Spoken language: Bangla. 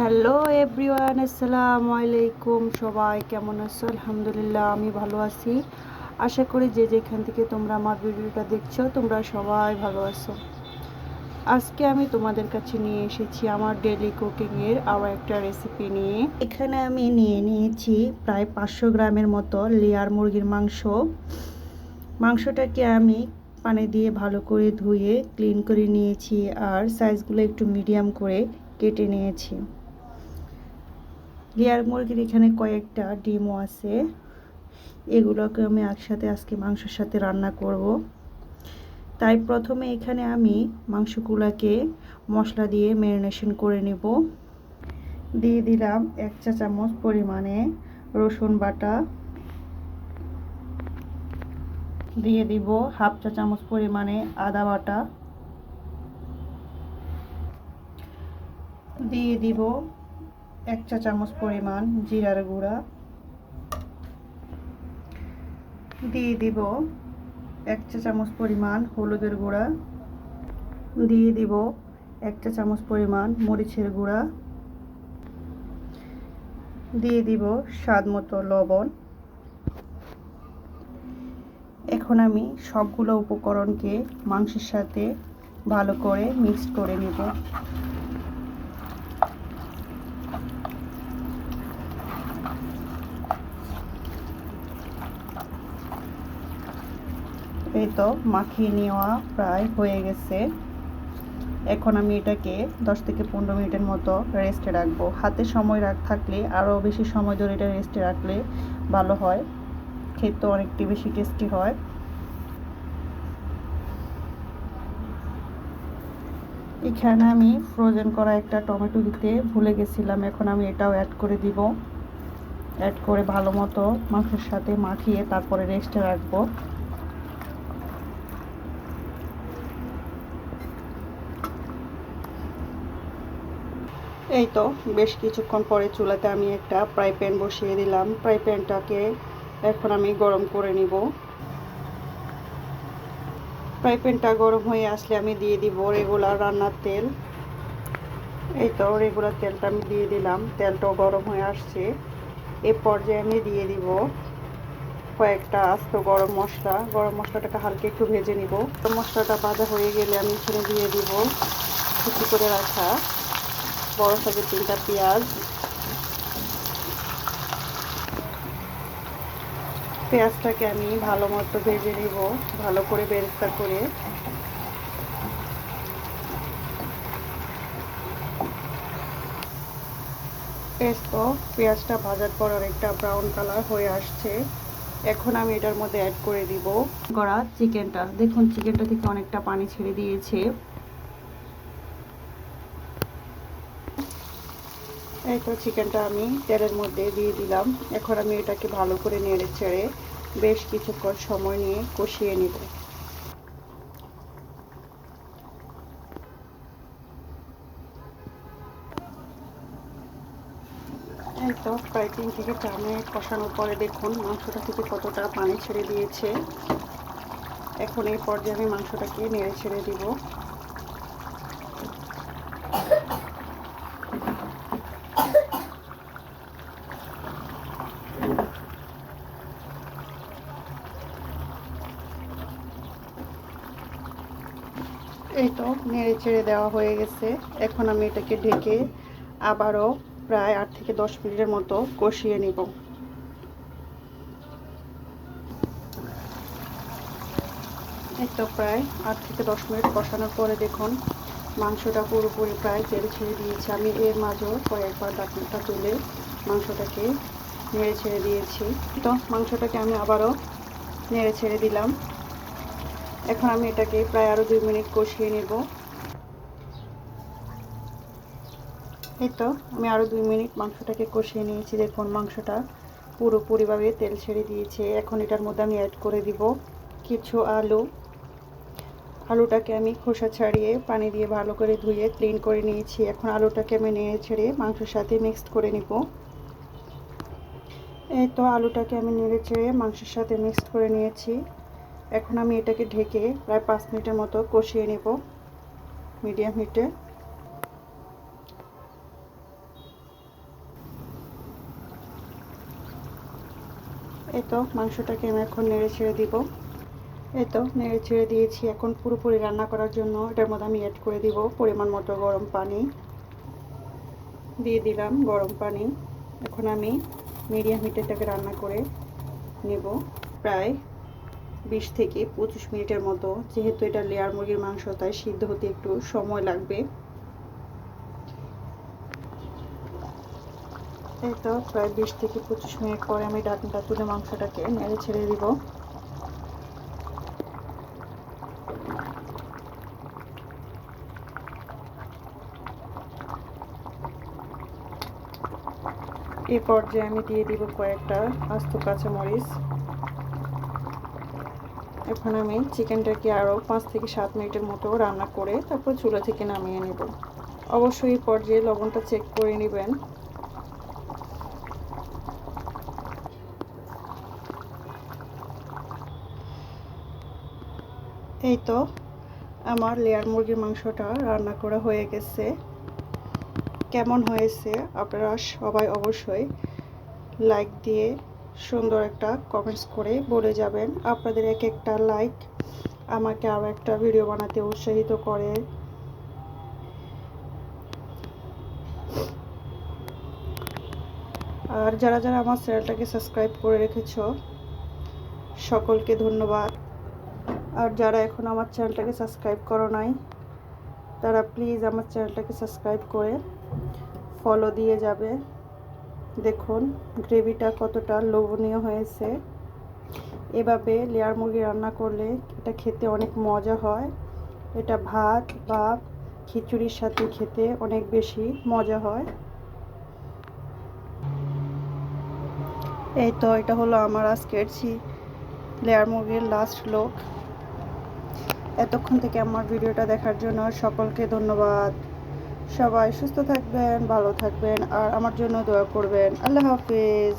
হ্যালো এভরিওয়ান আসসালামু আলাইকুম সবাই কেমন আছো? আলহামদুলিল্লাহ, আমি ভালো আছি। আশা করি যে যেখান থেকে তোমরা আমার ভিডিওটা দেখছ, তোমরা সবাই ভালো আছো। আজকে আমি তোমাদের কাছে নিয়ে এসেছি আমার ডেলি কুকিংয়ের আরও একটা রেসিপি নিয়ে। এখানে আমি নিয়ে নিয়েছি প্রায় পাঁচশো গ্রামের মতো লেয়ার মুরগির মাংস। মাংসটাকে আমি পানি দিয়ে ভালো করে ধুয়ে ক্লিন করে নিয়েছি আর সাইজগুলো একটু মিডিয়াম করে কেটে নিয়েছি। লেয়ার মুরগির এখানে কয়েকটা ডিমও আছে। এগুলোকে আমি একসাথে আজকে মাংসের সাথে রান্না করব। তাই প্রথমে এখানে আমি মাংসগুলোকে মশলা দিয়ে ম্যারিনেশন করে নেব। দিয়ে দিলাম এক চা চামচ পরিমাণে রসুন বাটা। দিয়ে দিব হাফ চা চামচ পরিমাণে আদা বাটা। দিয়ে দিব এক চা চামচ পরিমাণ জিরার গুঁড়া। দিয়ে দিব এক চা চামচ পরিমাণ হলুদের গুঁড়া। দিয়ে দিব এক চা চামচ পরিমাণ মরিচের গুঁড়া। দিয়ে দিব স্বাদ মতো লবণ। এখন আমি সবগুলো উপকরণকে মাংসের সাথে ভালো করে মিক্স করে নেব। এই তো মাখিয়ে নেওয়া প্রায় হয়ে গেছে। এখন আমি এটাকে দশ থেকে পনেরো মিনিটের মতো রেস্টে রাখব। হাতে সময় রাখ থাকলে আরও বেশি সময় ধরে এটা রেস্টে রাখলে ভালো হয়। খেতে অনেকটি বেশি টেস্টি হয়। এখানে আমি ফ্রোজেন করা একটা টমেটো দিতে ভুলে গেছিলাম। এখন আমি এটাও অ্যাড করে দিব। অ্যাড করে ভালো মতো মাংসের সাথে মাখিয়ে তারপরে রেস্টে রাখব। এই তো, বেশ কিছুক্ষণ পরে চুলাতে আমি একটা ফ্রাই প্যান বসিয়ে দিলাম। ফ্রাই প্যানটাকে এখন আমি গরম করে নিব। ফ্রাই প্যানটা গরম হয়ে আসলে আমি দিয়ে দিব রেগুলার রান্নার তেল। এই তো, রেগুলার তেলটা আমি দিয়ে দিলাম। তেলটাও গরম হয়ে আসছে। এ পর্যায়ে আমি দিয়ে দিব কয়েকটা আস্ত গরম মশলা। গরম মশলাটাকে হালকা একটু ভেজে নিব। মশলাটা ভাজা হয়ে গেলে আমি এখানে দিয়ে দিব কুচি করে রাখা বড় সাইজের তিনটা পেঁয়াজ। পেঁয়াজটাকে আমি ভালো মতো ভেজে নিব, ভালো করে বেরেস্তা করে। তো পেঁয়াজটা ভাজার পর অনেকটা ব্রাউন কালার হয়ে আসছে। এখন আমি এটার মধ্যে অ্যাড করে দিব করা চিকেনটা দেখুন চিকেনটা থেকে অনেকটা পানি ছেড়ে দিয়েছে। এই তো চিকেনটা আমি তেলের মধ্যে দিয়ে দিলাম। এখন আমি এটাকে ভালো করে নেড়ে ছেড়ে বেশ কিছুক্ষণ সময় নিয়ে কষিয়ে নিব। এই তো প্রায় তিন থেকে চার মিনিট কষানোর পরে দেখুন মাংসটা থেকে কতটা পানি ছেড়ে দিয়েছে। এখন এই পর্যায়ে আমি মাংসটাকে নেড়ে ছেড়ে দিব। এই তো, নেড়ে চেড়ে দেওয়া হয়ে গেছে। এখন আমি এটাকে ঢেকে আবারও প্রায় আট থেকে দশ মিনিটের মতো কষিয়ে নিব। এই তো প্রায় আট থেকে দশ মিনিট কষানোর পরে দেখুন, মাংসটা পুরোপুরি প্রায় তেল ছেড়ে দিয়েছি। আমি এর মাঝেও কয়েকবার ডাকনাটা তুলে মাংসটাকে নেড়ে ছেড়ে দিয়েছি। তো মাংসটাকে আমি আবারও নেড়ে ছেড়ে দিলাম। এখন আমি এটাকে প্রায় আরও দুই মিনিট কষিয়ে নেব। এই তো, আমি আরও দুই মিনিট মাংসটাকে কষিয়ে নিয়েছি। দেখুন, মাংসটা পুরোপুরিভাবে তেল ছেড়ে দিয়েছে। এখন এটার মধ্যে আমি অ্যাড করে দিব কিছু আলু। আলুটাকে আমি খোসা ছাড়িয়ে পানি দিয়ে ভালো করে ধুয়ে ক্লিন করে নিয়েছি। এখন আলুটাকে আমি নেড়ে ছেড়ে মাংসের সাথে মিক্সড করে নিব। এই তো, আলুটাকে আমি নেড়ে ছেড়ে মাংসের সাথে মিক্সড করে নিয়েছি। এখন আমি এটাকে ঢেকে প্রায় পাঁচ মিনিটের মতো কষিয়ে নেব মিডিয়াম হিটে। এই তো মাংসটাকে আমি এখন নেড়ে ছেড়ে দিব। এই তো নেড়ে ছেড়ে দিয়েছি এখন পুরোপুরি রান্না করার জন্য। এটার মধ্যে আমি অ্যাড করে দিব পরিমাণ মতো গরম পানি। দিয়ে দিলাম গরম পানি। এখন আমি মিডিয়াম হিটেটাকে রান্না করে নেব প্রায়। বিশ থেকে পঁচিশ মিনিটের মতো, যেহেতু এটা লেয়ার মুরগির মাংস, তাই সিদ্ধ হতে একটু সময় লাগবে। এই তো প্রায় বিশ থেকে পঁচিশ মিনিট পরে আমি ডাকনাটা তুলে মাংসটাকে নেড়ে ছেড়ে দিব। এই পর্যায়ে আমি দিয়ে দিব কয়েকটা আস্ত কাঁচামরিচ এখন আমি চিকেনটাকে আরও পাঁচ থেকে সাত মিনিটের মতো রান্না করে তারপর চুলা থেকে নামিয়ে নেব। অবশ্যই এই পর্যায়ে লবণটা চেক করে নেবেন। এই তো, আমার লেয়ার মুরগির মাংসটা রান্না করা হয়ে গেছে। কেমন হয়েছে আপনারা সবাই অবশ্যই লাইক দিয়ে সুন্দর একটা কমেন্টস করে বলে যাবেন। আপনাদের এক একটা লাইক আমাকে আরও একটা ভিডিও বানাতে উৎসাহিত করে। আর যারা যারা আমার চ্যানেলটাকে সাবস্ক্রাইব করে রেখেছ, সকলকে ধন্যবাদ। আর যারা এখন আমার চ্যানেলটাকে সাবস্ক্রাইব করো নাই, তারা প্লিজ আমার চ্যানেলটাকে সাবস্ক্রাইব করে ফলো দিয়ে যাবে। দেখুন, গ্রেভিটা কতটা লোভনীয় হয়েছে। এভাবে লেয়ার মুরগি রান্না করলে এটা খেতে অনেক মজা হয়। এটা ভাত বা খিচুড়ির সাথে খেতে অনেক বেশি মজা হয়। এই তো এটা হলো আমার আজকের লেয়ার মুরগির লাস্ট লোক এতক্ষণ থেকে আমার ভিডিওটা দেখার জন্য সকলকে ধন্যবাদ। সবাই সুস্থ থাকবেন ভালো থাকবেন আর আমার জন্য দোয়া করবেন। আল্লাহ হাফিজ।